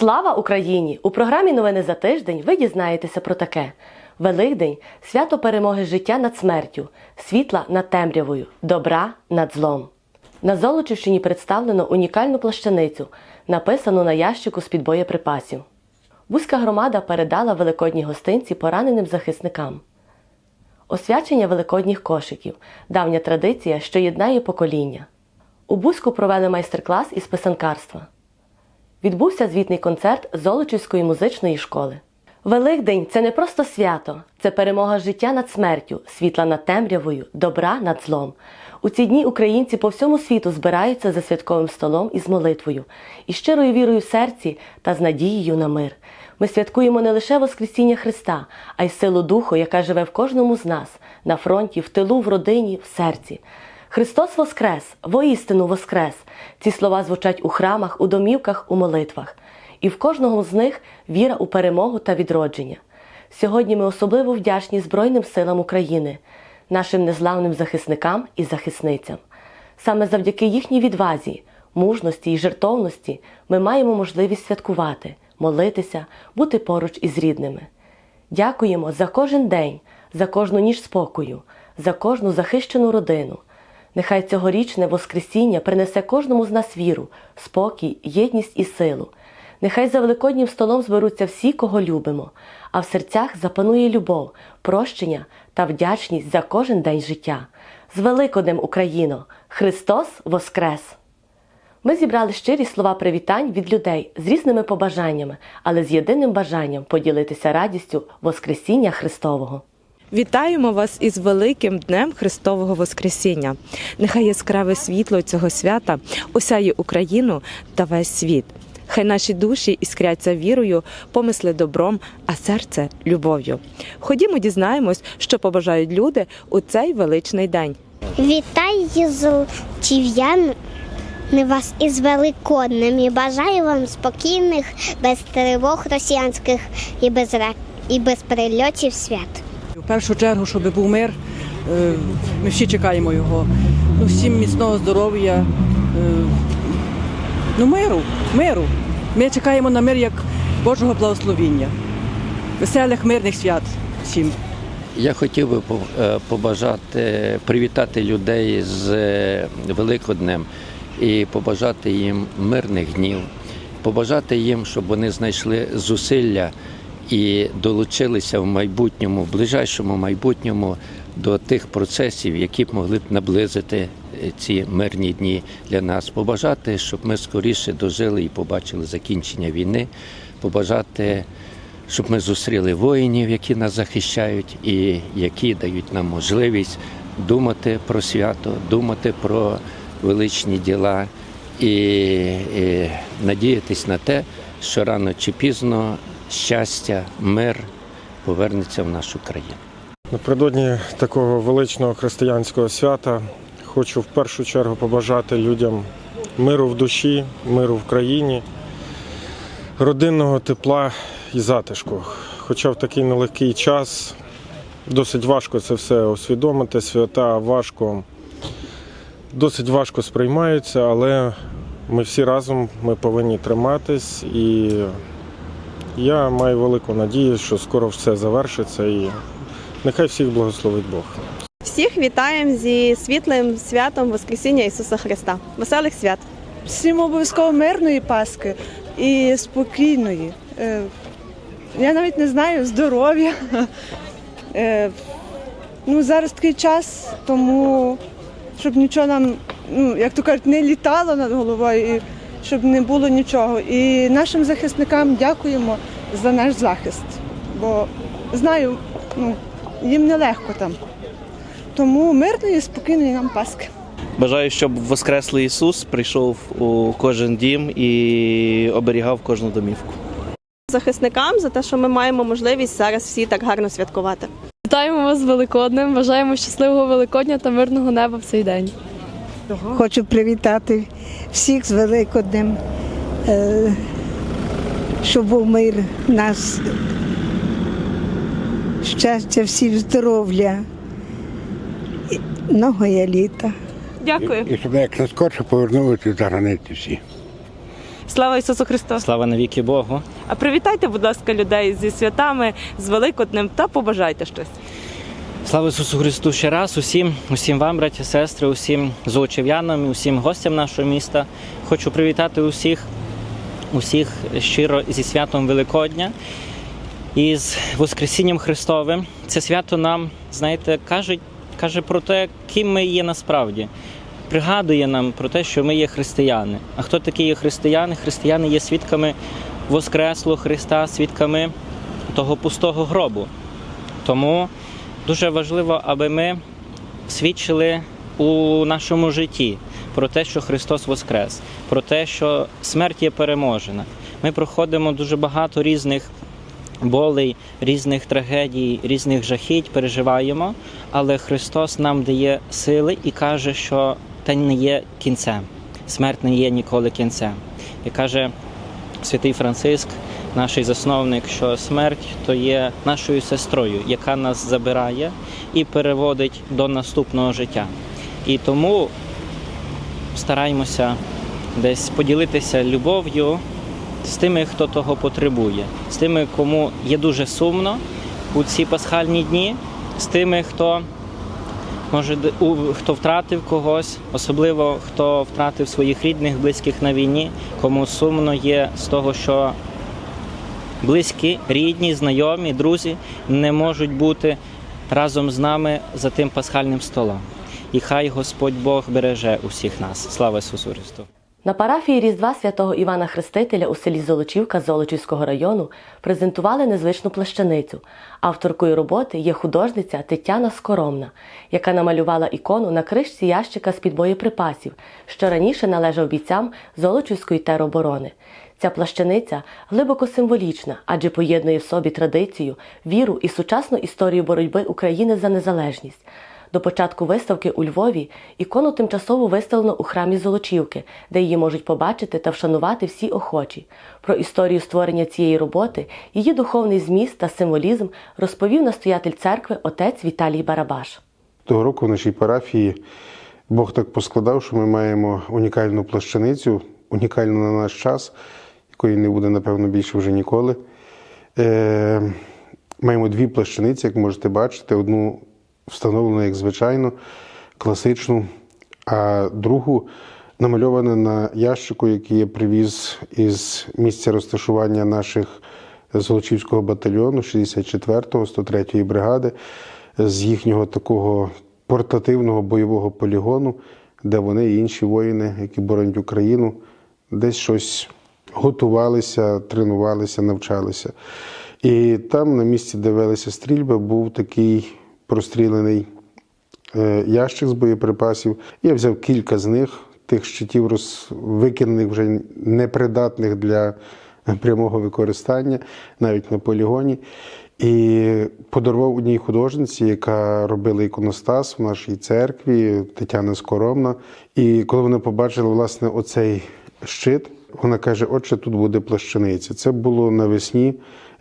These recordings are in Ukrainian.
Слава Україні! У програмі Новини за тиждень ви дізнаєтеся про таке: Великдень свято перемоги життя над смертю, світла над темрявою, добра над злом. На Золочівщині представлено унікальну плащаницю, написану на ящику з-під боєприпасів. Бузька громада передала великодні гостинці пораненим захисникам. Освячення великодніх кошиків давня традиція, що єднає покоління. У Бузьку провели майстер-клас із писанкарства. Відбувся звітний концерт Золочівської музичної школи. Великдень це не просто свято, це перемога життя над смертю, світла над темрявою, добра над злом. У ці дні українці по всьому світу збираються за святковим столом із молитвою, із щирою вірою в серці та з надією на мир. Ми святкуємо не лише Воскресіння Христа, а й силу Духу, яка живе в кожному з нас на фронті, в тилу, в родині, в серці. Христос Воскрес, воістину Воскрес. Ці слова звучать у храмах, у домівках, у молитвах. І в кожному з них віра у перемогу та відродження. Сьогодні ми особливо вдячні Збройним силам України, нашим незламним захисникам і захисницям. Саме завдяки їхній відвазі, мужності і жертовності ми маємо можливість святкувати, молитися, бути поруч із рідними. Дякуємо за кожен день, за кожну ніч спокою, за кожну захищену родину. Нехай цьогорічне Воскресіння принесе кожному з нас віру, спокій, єдність і силу. Нехай за великоднім столом зберуться всі, кого любимо, а в серцях запанує любов, прощення та вдячність за кожен день життя. З Великоднем Україно! Христос Воскрес! Ми зібрали щирі слова привітань від людей з різними побажаннями, але з єдиним бажанням поділитися радістю Воскресіння Христового. Вітаємо вас із великим днем Христового Воскресіння. Нехай яскраве світло цього свята осяє Україну та весь світ. Хай наші душі іскряться вірою, помисли добром, а серце любов'ю. Ходімо, дізнаємось, що побажають люди у цей величний день. Вітаю золочів'ян вас із Великоднем і бажаю вам спокійних, без тривог росіянських і без і без прильотів свят. В першу чергу, щоб був мир, е, ми всі чекаємо його. Ну, всім міцного здоров'я, е, ну, миру, миру. Ми чекаємо на мир як Божого благословіння. Веселих мирних свят всім. Я хотів би е, побажати, привітати людей з Великоднем і побажати їм мирних днів, побажати їм, щоб вони знайшли зусилля і долучилися в майбутньому, в ближайшому майбутньому до тих процесів, які б могли б наблизити е, ці мирні дні для нас. Побажати, щоб ми скоріше дожили і побачили закінчення війни, побажати щоб ми зустріли воїнів, які нас захищають, і які дають нам можливість думати про свято, думати про величні діла і, і надіятись на те, що рано чи пізно щастя, мир повернеться в нашу країну. Напередодні такого величного християнського свята хочу в першу чергу побажати людям миру в душі, миру в країні, родинного тепла і затишку. Хоча в такий нелегкий час досить важко це все усвідомити, свята важко, досить важко сприймаються, але ми всі разом ми повинні триматись і я маю велику надію, що скоро все завершиться і нехай всіх благословить Бог. Всіх вітаємо зі світлим святом Воскресіння Ісуса Христа. Веселих свят! Всім обов'язково мирної Пасхи і спокійної. Е, Я навіть не знаю, здоров'я. Е, Ну, зараз такий час, тому щоб нічого нам, ну, як то кажуть, не літало над головою, і щоб не було нічого. І нашим захисникам дякуємо за наш захист. Бо знаю, ну, їм нелегко там. Тому мирної і спокійної нам Пасхи. Бажаю, щоб Воскреслий Ісус прийшов у кожен дім і оберігав кожну домівку. Захисникам за те, що ми маємо можливість зараз всі так гарно святкувати. Вітаємо вас з Великоднем. Бажаємо щасливого Великодня та мирного неба в цей день. Хочу привітати всіх з Великоднем, е, щоб був мир нас, щастя, всім здоров'я, і многое літа. Дякую. І щоб як скорше повернулися за границі всі. Слава Ісусу Христу! Слава навіки Богу. А привітайте, будь ласка, людей зі святами, з Великоднем та побажайте щось. Слава Ісусу Христу ще раз усім, усім вам, браті, сестри, усім золочів'янам, і усім гостям нашого міста. Хочу привітати усіх, усіх щиро зі святом Великодня і з Воскресінням Христовим. Це свято нам, знаєте, каже, каже про те, ким ми є насправді. Пригадує нам про те, що ми є християни. А хто такі є християни? Християни є свідками Воскреслого Христа, свідками того пустого гробу. Тому дуже важливо, аби ми свідчили у нашому житті про те, що Христос Воскрес, про те, що смерть є переможена. Ми проходимо дуже багато різних болей, різних трагедій, різних жахіть переживаємо, але Христос нам дає сили і каже, що те не є кінцем. Смерть не є ніколи кінцем. І каже святий Франциск, наш засновник, що смерть то є нашою сестрою, яка нас забирає і переводить до наступного життя. І тому стараємося десь поділитися любов'ю з тими, хто того потребує, з тими, кому є дуже сумно у ці пасхальні дні, з тими, хто може хто втратив когось, особливо хто втратив своїх рідних, близьких на війні, кому сумно є з того, що близькі, рідні, знайомі, друзі не можуть бути разом з нами за тим пасхальним столом. І хай Господь Бог береже усіх нас. Слава Ісусу Христу! На парафії Різдва святого Івана Хрестителя у селі Золочівка Золочівського району презентували незвичну плащаницю. Авторкою роботи є художниця Тетяна Скоромна, яка намалювала ікону на кришці ящика з-під боєприпасів, що раніше належав бійцям Золочівської тероборони. Ця плащаниця глибоко символічна, адже поєднує в собі традицію, віру і сучасну історію боротьби України за незалежність. До початку виставки у Львові ікону тимчасово виставлено у храмі Золочівки, де її можуть побачити та вшанувати всі охочі. Про історію створення цієї роботи, її духовний зміст та символізм розповів настоятель церкви отець Віталій Барабаш. Того року в нашій парафії Бог так поскладав, що ми маємо унікальну плащаницю, унікальну на наш час, якої не буде, напевно, більше вже ніколи. Е, маємо дві плащаниці, як можете бачити, одну встановлену, як звичайно, класичну, а другу намальована на ящику, який я привіз із місця розташування наших Золочівського батальйону 64-го, 103-ї бригади, з їхнього такого портативного бойового полігону, де вони і інші воїни, які боронять Україну, десь щось готувалися, тренувалися, навчалися. І там, на місці, де велися стрільби, був такий прострілений е, ящик з боєприпасів. Я взяв кілька з них, тих щитів, роз... викинених вже непридатних для прямого використання, навіть на полігоні. І подарував одній художниці, яка робила іконостас в нашій церкві, Тетяна Скоромна. І коли вона побачила власне оцей щит, вона каже: Отче, тут буде плащаниця. Це було навесні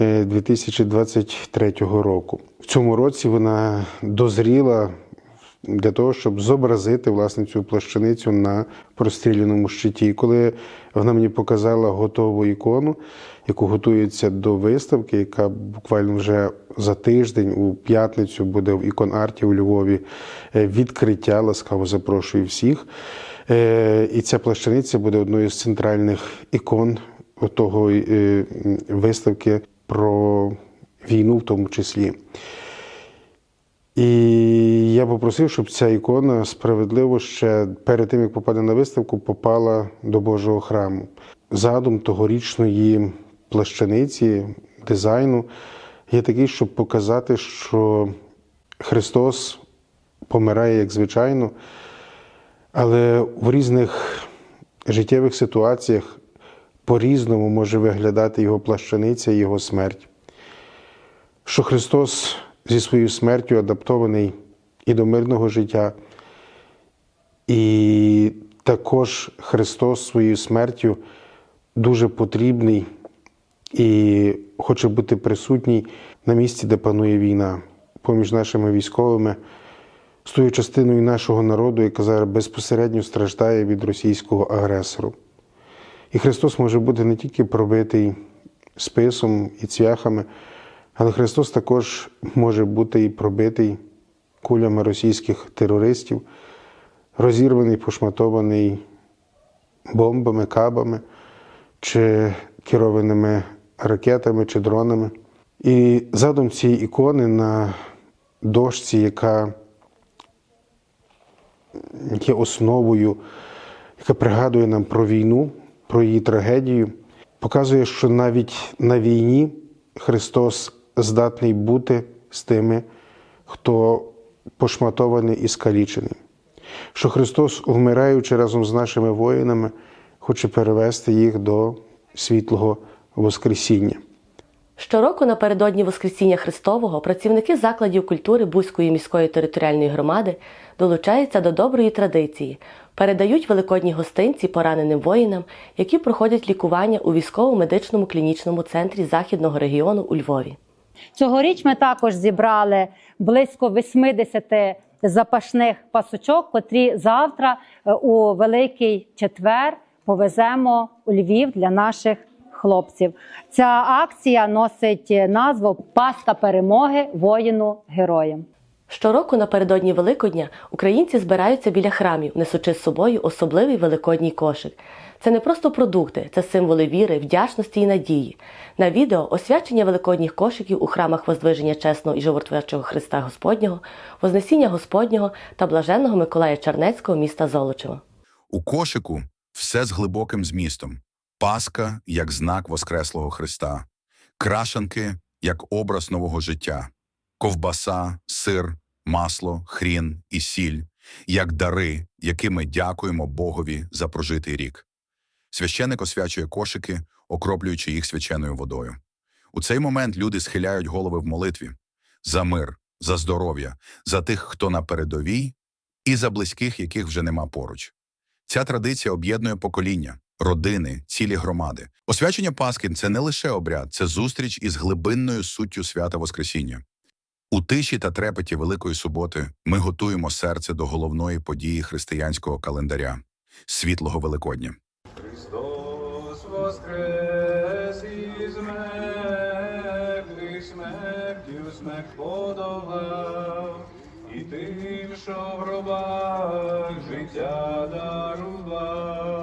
е, 2023 року. В цьому році вона дозріла для того, щоб зобразити власне цю плащаницю на простріляному щиті. І коли вона мені показала готову ікону, яку готується до виставки, яка буквально вже за тиждень у п'ятницю буде в ікон-арті у Львові е, відкриття. Ласкаво запрошую всіх. Е, І ця плащаниця буде одною з центральних ікон того е, виставки про війну, в тому числі. І я попросив, щоб ця ікона справедливо ще перед тим, як попаде на виставку, попала до Божого храму. Задум тогорічної плащаниці, дизайну є такий, щоб показати, що Христос помирає як звичайно, але в різних життєвих ситуаціях по-різному може виглядати його плащаниця і його смерть. Що Христос зі своєю смертю адаптований і до мирного життя, і також Христос своєю смертю дуже потрібний і хоче бути присутній на місці, де панує війна, поміж нашими військовими, з тою частиною нашого народу, яка зараз безпосередньо страждає від російського агресору. І Христос може бути не тільки пробитий списом і цвяхами, але Христос також може бути і пробитий кулями російських терористів, розірваний, пошматований бомбами, кабами чи керованими ракетами чи дронами. І задум цієї ікони на дошці, яка є основою, яка пригадує нам про війну, про її трагедію, показує, що навіть на війні Христос здатний бути з тими, хто пошматований і скалічений. Що Христос, вмираючи разом з нашими воїнами, хоче перевести їх до світлого Воскресіння. Щороку напередодні Воскресіння Христового працівники закладів культури Бузької міської територіальної громади долучаються до доброї традиції, передають великодні гостинці пораненим воїнам, які проходять лікування у військово-медичному клінічному центрі Західного регіону у Львові. Цьогоріч ми також зібрали близько 80 запашних пасочок, котрі завтра е, у Великий Четвер повеземо у Львів для наших хлопців. Ця акція носить назву Паска перемоги воїну героям. Щороку напередодні Великодня українці збираються біля храмів, несучи з собою особливий великодній кошик. Це не просто продукти, це символи віри, вдячності і надії. На відео освячення великодніх кошиків у храмах Воздвиження Чесного і Животворчого Христа Господнього, Вознесіння Господнього та Блаженного Миколая Чернецького міста Золочева. У кошику все з глибоким змістом. Паска як знак Воскреслого Христа, крашанки як образ нового життя, ковбаса, сир, масло, хрін і сіль як дари, якими дякуємо Богові за прожитий рік. Священик освячує кошики, окроплюючи їх свяченою водою. У цей момент люди схиляють голови в молитві за мир, за здоров'я, за тих, хто на передовій, і за близьких, яких вже нема поруч. Ця традиція об'єднує покоління, родини, цілі громади. Освячення Пасхи це не лише обряд, це зустріч із глибинною суттю свята Воскресіння. У тиші та трепеті Великої суботи ми готуємо серце до головної події християнського календаря світлого Великодня. Христос воскрес із мертвих, смертю смерть подолав, і тим, що в гробах життя дарував.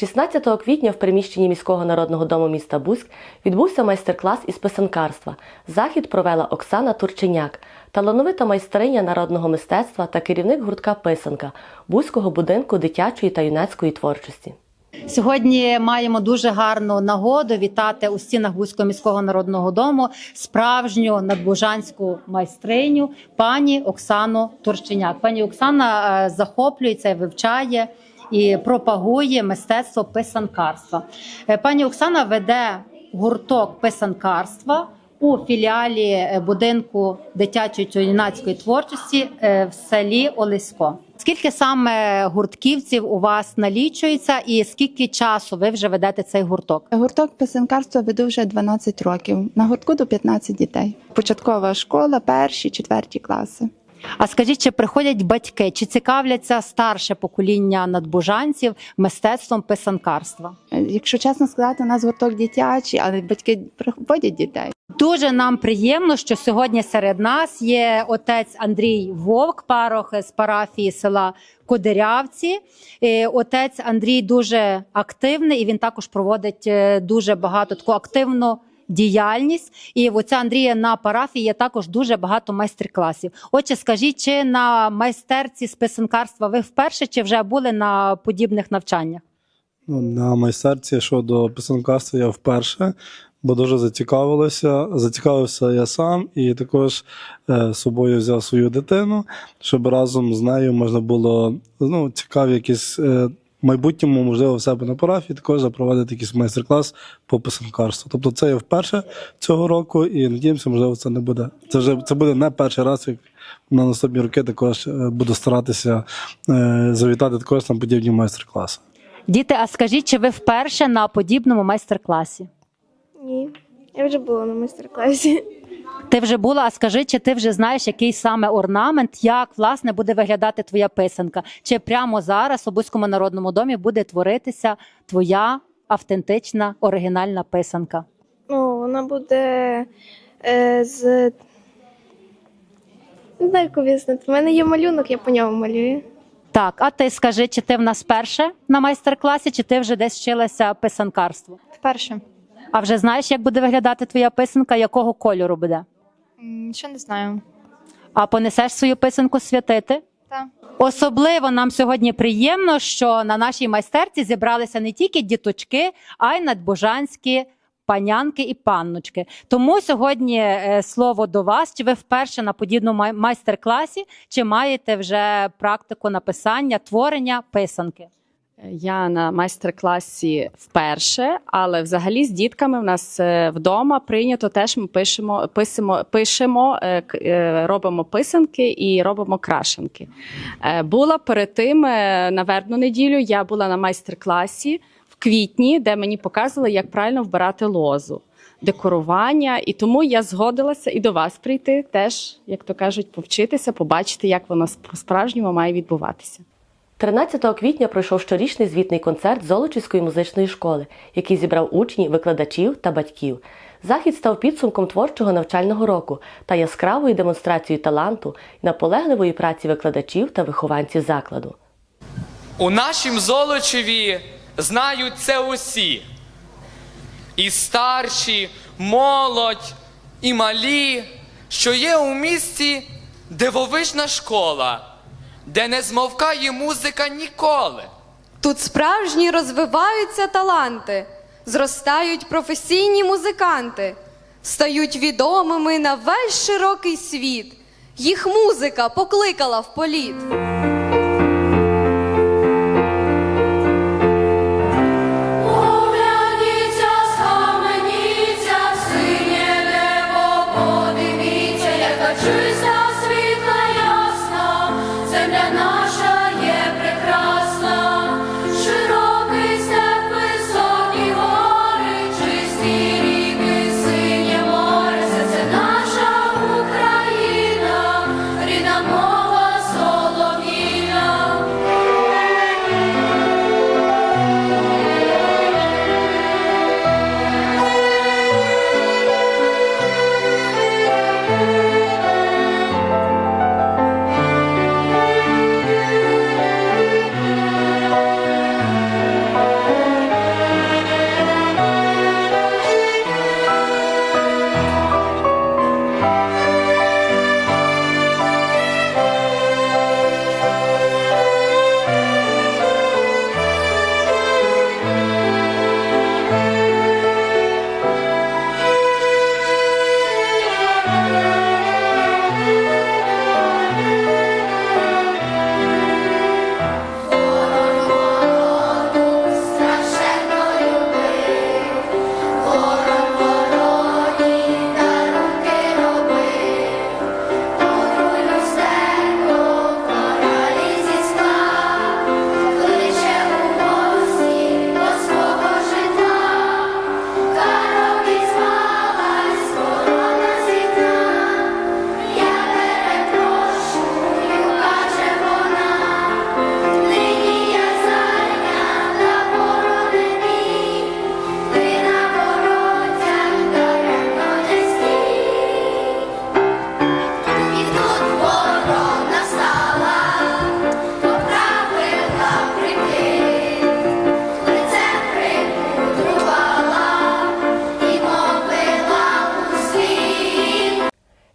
16 квітня в приміщенні міського народного дому міста Бузьк відбувся майстер-клас із писанкарства. Захід провела Оксана Турченяк, талановита майстриня народного мистецтва та керівник гуртка Писанка Бузького будинку дитячої та юнацької творчості. Сьогодні маємо дуже гарну нагоду вітати у стінах Бузького міського народного дому справжню надбужанську майстриню пані Оксану Турченяк. Пані Оксана е, захоплюється і вивчає і пропагує мистецтво писанкарства. Е, Пані Оксана веде гурток писанкарства у філіалі е, будинку дитячої та юнацької творчості е, в селі Олесько. Скільки саме гуртківців у вас налічується, і скільки часу ви вже ведете цей гурток? Гурток писанкарства веду вже 12 років. На гуртку до 15 дітей. Початкова школа, перші, четверті класи. А скажіть, чи приходять батьки, чи цікавляться старше покоління надбужанців мистецтвом писанкарства? Якщо чесно сказати, у нас гурток дитячий, але батьки приводять дітей. Дуже нам приємно, що сьогодні серед нас є отець Андрій Вовк, парох з парафії села Кодирявці. Е, Отець Андрій дуже активний і він також проводить е, дуже багато таку активну. Діяльність і в отця Андрія на парафії є також дуже багато майстер-класів. Отже, скажіть, чи на майстерці з писанкарства ви вперше чи вже були на подібних навчаннях? Ну, на майстерці щодо писанкарства я вперше, бо дуже зацікавилося. Зацікавився я сам і також е, з собою взяв свою дитину, щоб разом з нею можна було ну, цікаві якісь. В майбутньому, можливо, в себе на парафії також запровадити якийсь майстер-клас по писанкарству. Тобто це є вперше цього року, і надіємося, можливо, це не буде. Це вже це буде не перший раз, як на наступні роки також е, буду старатися е, завітати також на подібні майстер-класи. Діти, а скажіть, чи ви вперше на подібному майстер-класі? Ні, я вже була на майстер-класі. Ти вже була, а скажи, чи ти вже знаєш, який саме орнамент, як власне буде виглядати твоя писанка? Чи прямо зараз у Бузькому народному домі буде творитися твоя автентична оригінальна писанка? Ну, вона буде е, з. Не знаю, як об'яснити. У мене є малюнок, я по ньому малюю. Так, а ти скажи, чи ти в нас перше на майстер-класі, чи ти вже десь вчилася писанкарству? Вперше. А вже знаєш, як буде виглядати твоя писанка, якого кольору буде? Ще не знаю. А понесеш свою писанку святити? Так. Особливо нам сьогодні приємно, що на нашій майстерці зібралися не тільки діточки, а й надбожанські панянки і панночки. Тому сьогодні е, слово до вас. Чи ви вперше на подібному май- майстер-класі, чи маєте вже практику написання, творення писанки? Я на майстер-класі вперше, але взагалі з дітками в нас е, вдома прийнято теж ми пишемо, писемо, пишемо, е, е, робимо писанки і робимо крашенки. Була перед тим на вербну неділю. Я була на майстер-класі в квітні, де мені показували, як правильно вбирати лозу. Декорування, і тому я згодилася і до вас прийти, теж, як то кажуть, повчитися, побачити, як воно по-справжньому має відбуватися. 13 квітня пройшов щорічний звітний концерт Золочівської музичної школи, який зібрав учнів, викладачів та батьків. Захід став підсумком творчого навчального року та яскравою демонстрацією таланту і наполегливої праці викладачів та вихованців закладу. У нашім Золочеві знають це усі. І старші, молодь, і малі, що є у місті дивовижна школа, де не змовкає музика ніколи. Тут справжні розвиваються таланти, зростають професійні музиканти, стають відомими на весь широкий світ. Їх музика покликала в політ.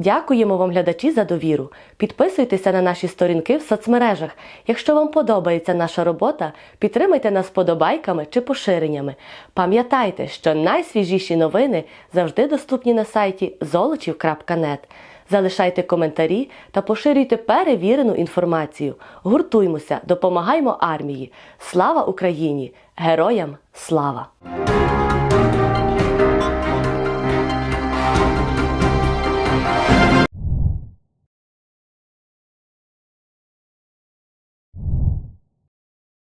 Дякуємо вам, глядачі, за довіру. Підписуйтеся на наші сторінки в соцмережах. Якщо вам подобається наша робота, підтримайте нас подобайками чи поширеннями. Пам'ятайте, що найсвіжіші новини завжди доступні на сайті золочів.нет. Залишайте коментарі та поширюйте перевірену інформацію. Гуртуймося, допомагаймо армії. Слава Україні! Героям слава!